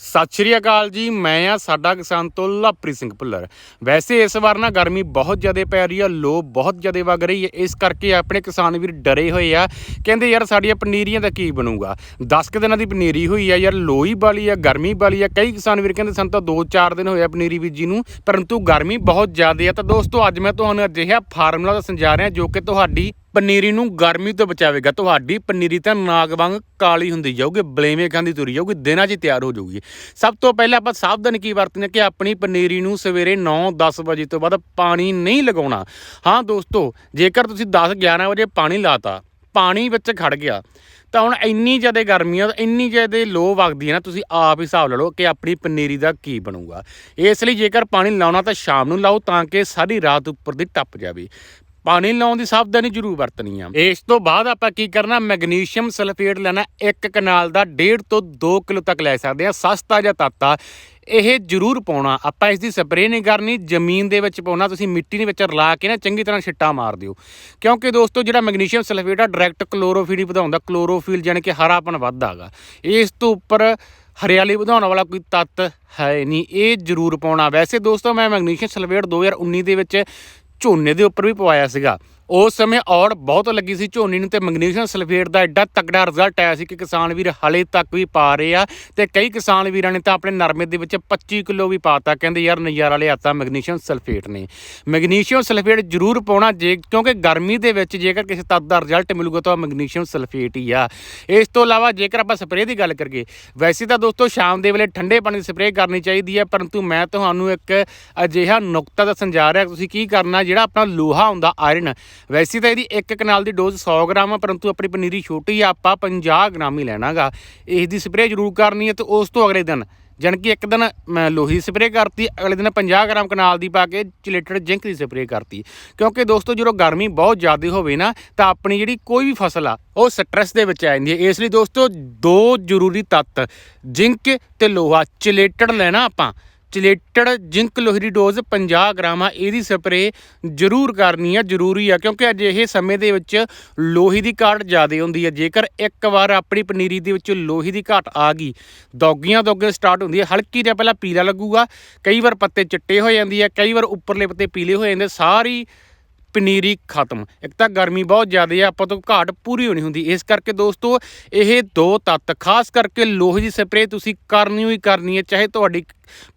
ਸਤਿ ਸ਼੍ਰੀ ਅਕਾਲ ਜੀ, ਮੈਂ ਆ ਸਾਡਾ ਕਿਸਾਨ ਤੋਂ ਲਾਪਰੀ ਸਿੰਘ ਭੁੱਲਰ। ਵੈਸੇ ਇਸ ਵਾਰ ਨਾ ਗਰਮੀ ਬਹੁਤ ਜ਼ਿਆਦਾ ਪੈ ਰਹੀ ਆ ਲੋ ਬਹੁਤ ਜ਼ਿਆਦਾ ਵਗ ਰਹੀ ਹੈ ਇਸ ਕਰਕੇ ਆਪਣੇ ਕਿਸਾਨ ਵੀਰ ਡਰੇ ਹੋਏ ਆ, ਕਹਿੰਦੇ ਯਾਰ ਸਾਡੀਆਂ ਪਨੀਰੀਆਂ ਦਾ ਕੀ ਬਣੂਗਾ? 10 ਕੁ ਦਿਨਾਂ ਦੀ ਪਨੀਰੀ ਹੋਈ ਆ ਯਾਰ ਲੋਈ ਵਾਲੀ ਆ, ਗਰਮੀ ਵਾਲੀ ਆ, ਕਈ ਕਿਸਾਨ ਵੀਰ ਕਹਿੰਦੇ ਸਾਨੂੰ ਤਾਂ 2-4 ਦਿਨ ਹੋਏ ਆ ਪਨੀਰੀ ਬੀਜੀ ਨੂੰ, ਪਰੰਤੂ ਗਰਮੀ ਬਹੁਤ ਜ਼ਿਆਦਾ ਆ, ਤਾਂ ਦੋਸਤੋ ਅੱਜ ਮੈਂ ਤੁਹਾਨੂੰ ਅਜਿਹਾ ਫਾਰਮੂਲਾ ਦੱਸਣ ਜਾ ਰਿਹਾ ਜੋ ਕਿ ਤੁਹਾਡੀ ਪਨੀਰੀ ਨੂੰ ਗਰਮੀ ਤੋਂ ਬਚਾਵੇਗਾ, ਤੁਹਾਡੀ ਪਨੀਰੀ ਤਾਂ ਨਾਗ ਵਾਂਗ ਕਾਲੀ ਹੁੰਦੀ ਜਾਊਗੀ, ਬਲੇਵੇਂ ਖਾਂਦੀ ਤੁਰੀ ਜਾਊਗੀ, ਦਿਨਾਂ 'ਚ ਹੀ ਤਿਆਰ ਹੋ ਜਾਊਗੀ। ਸਭ ਤੋਂ ਪਹਿਲਾਂ ਆਪਾਂ ਸਾਵਧਾਨ ਕੀ ਵਰਤਣੀ ਹੈ ਕਿ ਆਪਣੀ ਪਨੀਰੀ ਨੂੰ ਸਵੇਰੇ 9-10 ਵਜੇ ਤੋਂ ਬਾਅਦ ਪਾਣੀ ਨਹੀਂ ਲਗਾਉਣਾ। ਹਾਂ ਦੋਸਤੋ, ਜੇਕਰ ਤੁਸੀਂ 10-11 ਵਜੇ ਪਾਣੀ ਲਾਤਾ, ਪਾਣੀ ਵਿੱਚ ਖੜ ਗਿਆ, ਤਾਂ ਹੁਣ ਇੰਨੀ ਜ਼ਿਆਦਾ ਗਰਮੀ ਆ ਇੰਨੀ ਜ਼ਿਆਦਾ ਲੋ ਵਗਦੀ ਹੈ ਨਾ, ਤੁਸੀਂ ਆਪ ਹੀ ਹਿਸਾਬ ਲਾ ਲਓ ਕਿ ਆਪਣੀ ਪਨੀਰੀ ਦਾ ਕੀ ਬਣੂਗਾ। ਇਸ ਲਈ ਜੇਕਰ ਪਾਣੀ ਲਾਉਣਾ ਤਾਂ ਸ਼ਾਮ ਨੂੰ ਲਾਓ ਤਾਂ ਕਿ ਸਾਰੀ ਰਾਤ ਉੱਪਰ ਦੀ ਟੱਪ ਜਾਵੇ। ਪਾਣੀ ਲਾਉਣ ਦੀ ਸਾਵਧਾਨੀ ਜ਼ਰੂਰ ਵਰਤਣੀ ਆ। ਇਸ ਤੋਂ ਬਾਅਦ ਆਪਾਂ ਕੀ ਕਰਨਾ, ਮੈਗਨੀਸ਼ੀਅਮ ਸਲਫੇਟ ਲੈਣਾ, ਇੱਕ ਕਨਾਲ ਦਾ 1.5 ਤੋਂ 2 ਕਿਲੋ ਤੱਕ ਲੈ ਸਕਦੇ ਆ, ਸਸਤਾ ਜਾਂ ਤਾਤਾ। ਇਹ ਜ਼ਰੂਰ ਪਾਉਣਾ, ਆਪਾਂ ਇਸ ਦੀ ਸਪਰੇਅ ਨਹੀਂ ਕਰਨੀ, ਜ਼ਮੀਨ ਦੇ ਵਿੱਚ ਪਾਉਣਾ, ਤੁਸੀਂ ਮਿੱਟੀ ਦੇ ਵਿੱਚ ਰਲਾ ਕੇ ਨਾ ਚੰਗੀ ਤਰ੍ਹਾਂ ਛਿੱਟਾ ਮਾਰ ਦਿਓ। ਕਿਉਂਕਿ ਦੋਸਤੋ, ਜਿਹੜਾ ਮੈਗਨੀਸ਼ੀਅਮ ਸਲਫੇਟ ਆ ਡਾਇਰੈਕਟ ਕਲੋਰੋਫਿਲ ਹੀ ਵਧਾਉਂਦਾ ਕਲੋਰੋਫਿਲ ਜਾਣੀ ਕਿ ਹਰਾਪਣ ਵੱਧਦਾਗਾ ਇਸ ਤੋਂ ਉੱਪਰ ਹਰਿਆਲੀ ਵਧਾਉਣ ਵਾਲਾ ਕੋਈ ਤੱਤ ਹੈ ਨਹੀਂ, ਇਹ ਜ਼ਰੂਰ ਪਾਉਣਾ। ਵੈਸੇ ਦੋਸਤੋ, ਮੈਂ ਮੈਗਨੀਸ਼ੀਅਮ ਸਲਫੇਟ 2019 ਦੇ ਵਿੱਚ ਝੋਨੇ ਦੇ ਉੱਪਰ ਵੀ ਪਵਾਇਆ ਸੀਗਾ। ਉਸ ਸਮੇਂ ਔੜ ਬਹੁਤ ਲੱਗੀ ਸੀ, ਝੋਨੇ ਨੂੰ ਤੇ ਮੈਗਨੀਸ਼ੀਅਮ ਸਲਫੇਟ ਦਾ ਐਡਾ ਤਕੜਾ ਰਿਜ਼ਲਟ ਆਇਆ ਸੀ ਕਿ ਕਿਸਾਨ ਵੀਰ ਹਲੇ ਤੱਕ ਵੀ ਪਾ ਰਹੇ ਆ ਤੇ ਕਈ ਕਿਸਾਨ ਵੀਰਾਂ ਨੇ ਤਾਂ ਆਪਣੇ ਨਰਮੇ ਦੇ ਵਿੱਚ 25 ਕਿਲੋ ਵੀ ਪਾਤਾ, ਕਹਿੰਦੇ ਯਾਰ ਨਜ਼ਾਰਾ ਲਿਆਤਾ ਮੈਗਨੀਸ਼ੀਅਮ ਸਲਫੇਟ ਨੇ। ਮੈਗਨੀਸ਼ੀਅਮ ਸਲਫੇਟ ਜ਼ਰੂਰ ਪਾਉਣਾ ਜੇ, ਕਿਉਂਕਿ ਗਰਮੀ ਦੇ ਵਿੱਚ ਜੇਕਰ ਕਿਸੇ ਤੱਤ ਦਾ ਰਿਜ਼ਲਟ ਮਿਲੂਗਾ ਤਾਂ ਮੈਗਨੀਸ਼ੀਅਮ ਸਲਫੇਟ ਹੀ ਆ। ਇਸ ਤੋਂ ਇਲਾਵਾ ਜੇਕਰ ਆਪਾਂ ਸਪਰੇਅ ਦੀ ਗੱਲ ਕਰੀਏ, ਵੈਸੇ ਤਾਂ ਦੋਸਤੋ ਸ਼ਾਮ ਦੇ ਵੇਲੇ ਠੰਡੇ ਪਾਣੀ ਦੀ ਸਪਰੇਅ ਕਰਨੀ ਚਾਹੀਦੀ ਹੈ, ਪਰੰਤੂ ਮੈਂ ਤੁਹਾਨੂੰ ਇੱਕ ਅਜਿਹਾ ਨੁਕਤਾ ਦੱਸਣ ਜਾ ਰਿਹਾ, ਤੁਸੀਂ ਕੀ ਕਰਨਾ ਜਿਹੜਾ ਆਪਣਾ ਲੋਹਾ ਹੁੰਦਾ ਆਇਰਨ ਵੈਸੇ ਤਾਂ ਇਹਦੀ ਇੱਕ ਕਨਾਲ ਦੀ ਡੋਜ਼ 100 ਗ੍ਰਾਮ ਆ, ਪਰੰਤੂ ਆਪਣੀ ਪਨੀਰੀ ਛੋਟੀ ਆ, ਆਪਾਂ 50 ਗ੍ਰਾਮ ਹੀ ਲੈਣਾਗਾ। ਇਸ ਦੀ ਸਪਰੇਅ ਜ਼ਰੂਰ ਕਰਨੀ ਹੈ ਤੇ ਉਸ ਤੋਂ ਅਗਲੇ ਦਿਨ, ਜਾਣੀ ਕਿ ਇੱਕ ਦਿਨ ਮੈਂ ਲੋਹੀ ਸਪਰੇਅ ਕਰਤੀ, ਅਗਲੇ ਦਿਨ 50 ਗ੍ਰਾਮ ਕਨਾਲ ਦੀ ਪਾ ਕੇ ਚਿਲੇਟਡ ਜਿੰਕ ਦੀ ਸਪਰੇਅ ਕਰਤੀ। ਕਿਉਂਕਿ ਦੋਸਤੋ, ਜਦੋਂ ਗਰਮੀ ਬਹੁਤ ਜ਼ਿਆਦਾ ਹੋਵੇ ਨਾ, ਤਾਂ ਆਪਣੀ ਜਿਹੜੀ ਕੋਈ ਵੀ ਫਸਲ ਆ, ਉਹ ਸਟ੍ਰੈਸ ਦੇ ਵਿੱਚ ਆ ਜਾਂਦੀ ਹੈ। ਇਸ ਲਈ ਦੋਸਤੋ, ਦੋ ਜ਼ਰੂਰੀ ਤੱਤ, ਜਿੰਕ ਤੇ ਲੋਹਾ, ਚਿਲੇਟਡ ਲੈਣਾ ਆਪਾਂ। ਚਿਲੇਟਡ ਜਿੰਕ ਲੋਹਰੀ ਡੋਜ਼ 50 ਗ੍ਰਾਮ ਆ, ਇਹਦੀ ਸਪਰੇਅ ਜ਼ਰੂਰ ਕਰਨੀ ਆ, ਜ਼ਰੂਰੀ ਆ, ਕਿਉਂਕਿ ਅੱਜ ਇਹ ਸਮੇਂ ਦੇ ਵਿੱਚ ਲੋਹੀ ਦੀ ਘਾਟ ਜ਼ਿਆਦਾ ਹੁੰਦੀ ਹੈ ਜੇਕਰ ਇੱਕ ਵਾਰ ਆਪਣੀ ਪਨੀਰੀ ਦੇ ਵਿੱਚ ਲੋਹੇ ਦੀ ਘਾਟ ਆ ਗਈ, ਦੌਗੀਆਂ ਦੌਗੇ ਸਟਾਰਟ ਹੁੰਦੀ ਹੈ ਹਲਕੀ ਜਿਹਾ ਪਹਿਲਾਂ ਪੀਲਾ ਲੱਗੂਗਾ, ਕਈ ਵਾਰ ਪੱਤੇ ਚਿੱਟੇ ਹੋ ਜਾਂਦੀ ਆ, ਕਈ ਵਾਰ ਉੱਪਰਲੇ ਪੱਤੇ ਪੀਲੇ ਹੋ ਜਾਂਦੇ ਸਾਰੀ ਪਨੀਰੀ ਖਤਮ। ਇੱਕ ਤਾਂ ਗਰਮੀ ਬਹੁਤ ਜ਼ਿਆਦਾ ਹੈ ਆਪਾਂ ਤੋਂ ਘਾਟ ਪੂਰੀ ਹੋਣੀ ਹੁੰਦੀ। ਇਸ ਕਰਕੇ ਦੋਸਤੋ, ਇਹ ਦੋ ਤੱਤ, ਖਾਸ ਕਰਕੇ ਲੋਹੇ ਦੀ ਸਪਰੇਅ ਤੁਸੀਂ ਕਰਨੀ ਹੋਈ ਕਰਨੀ ਹੈ, ਚਾਹੇ ਤੁਹਾਡੀ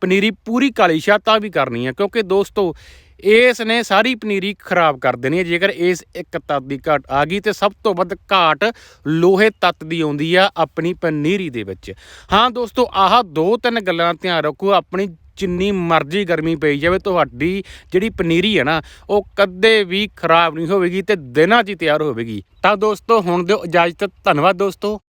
ਪਨੀਰੀ ਪੂਰੀ ਕਾਲੀ ਸ਼ਾਹ ਤਾਂ ਵੀ ਕਰਨੀ ਹੈ। ਕਿਉਂਕਿ ਦੋਸਤੋ, ਇਸ ਨੇ ਸਾਰੀ ਪਨੀਰੀ ਖਰਾਬ ਕਰ ਦੇਣੀ ਹੈ। ਜੇਕਰ ਇਸ ਇੱਕ ਤੱਤ ਦੀ ਘਾਟ ਆ ਗਈ, ਤੇ ਸਭ ਤੋਂ ਵੱਧ ਘਾਟ ਲੋਹੇ ਤੱਤ ਦੀ ਆਉਂਦੀ ਆ ਆਪਣੀ ਪਨੀਰੀ ਦੇ ਵਿੱਚ। ਹਾਂ ਦੋਸਤੋ, ਆਹ ਦੋ ਤਿੰਨ ਗੱਲਾਂ ਧਿਆਨ ਰੱਖੋ। ਆਪਣੀ ਜਿੰਨੀ ਮਰਜ਼ੀ ਗਰਮੀ ਪਈ ਜਾਵੇ, ਤੁਹਾਡੀ ਜਿਹੜੀ ਪਨੀਰੀ ਹੈ ਨਾ, ਉਹ ਕਦੇ ਵੀ ਖਰਾਬ ਨਹੀਂ ਹੋਵੇਗੀ ਤੇ ਦਿਨਾਂ 'ਚ ਹੀ ਤਿਆਰ ਹੋਵੇਗੀ। ਤਾਂ ਦੋਸਤੋ, ਹੁਣ ਦਿਓ ਇਜਾਜ਼ਤ, ਧੰਨਵਾਦ ਦੋਸਤੋ।